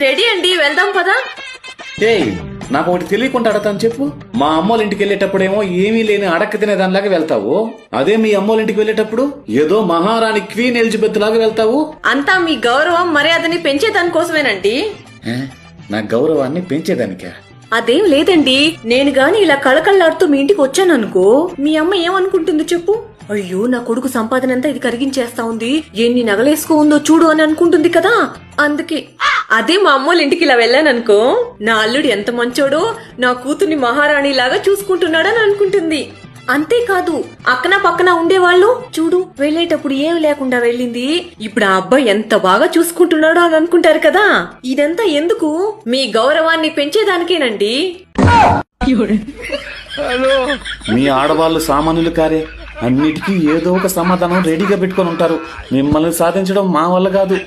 Ready అండి వెళ్దాం పదా. ఏయ్ నాకు ఒకటి తెలియకుండా అడతాను చెప్పు. మా అమ్మోళ్ళ ఇంటికి వెళ్ళేటప్పుడేమో ఏమీ లేని అడక్క తినే దానిలాగా వెళ్తావు. అదే మీ అమ్మోళ్ళ ఇంటికి వెళ్ళేటప్పుడు ఏదో మహారాణి క్వీన్ ఎలిజబెత్ లాగా వెళ్తావు. అంతా మీ గౌరవం మర్యాదని పెంచేదాని కోసమేనండి. ఏ? నా గౌరవాన్ని పెంచేదానికా? అదేం లేదండి. నేను గాని ఇలా కళకళలాడుతూ మీ ఇంటికి వచ్చాననుకో మీ అమ్మ ఏమనుకుంటుంది చెప్పు. అయ్యో నా కొడుకు సంపాదన అంతా ఇది కరిగించేస్తా ఉంది. ఎన్ని నగలేసుకో ఉందో చూడు అని అనుకుంటుంది కదా. అందుకే అదే మా అమ్మోళ్ళ ఇంటికి ఇలా వెళ్ళాననుకో నా అల్లుడు ఎంత మంచోడో నా కూతుర్ని మహారాణి లాగా చూసుకుంటున్నాడని అనుకుంటుంది. అంతేకాదు అక్కన పక్కన ఉండేవాళ్ళు చూడు వెళ్ళేటప్పుడు ఏం లేకుండా వెళ్ళింది. ఇప్పుడు ఆ అబ్బాయి ఎంత బాగా చూసుకుంటున్నాడో అని అనుకుంటారు కదా. ఇదంతా ఎందుకు? మీ గౌరవాన్ని పెంచేదానికేనండి. మీ ఆడవాళ్ళు సామాన్యులు కారే. అన్నిటికీ ఏదో ఒక సమాధానం రెడీగా పెట్టుకొని ఉంటారు. మిమ్మల్ని సాధించడం మా వల్ల కాదు.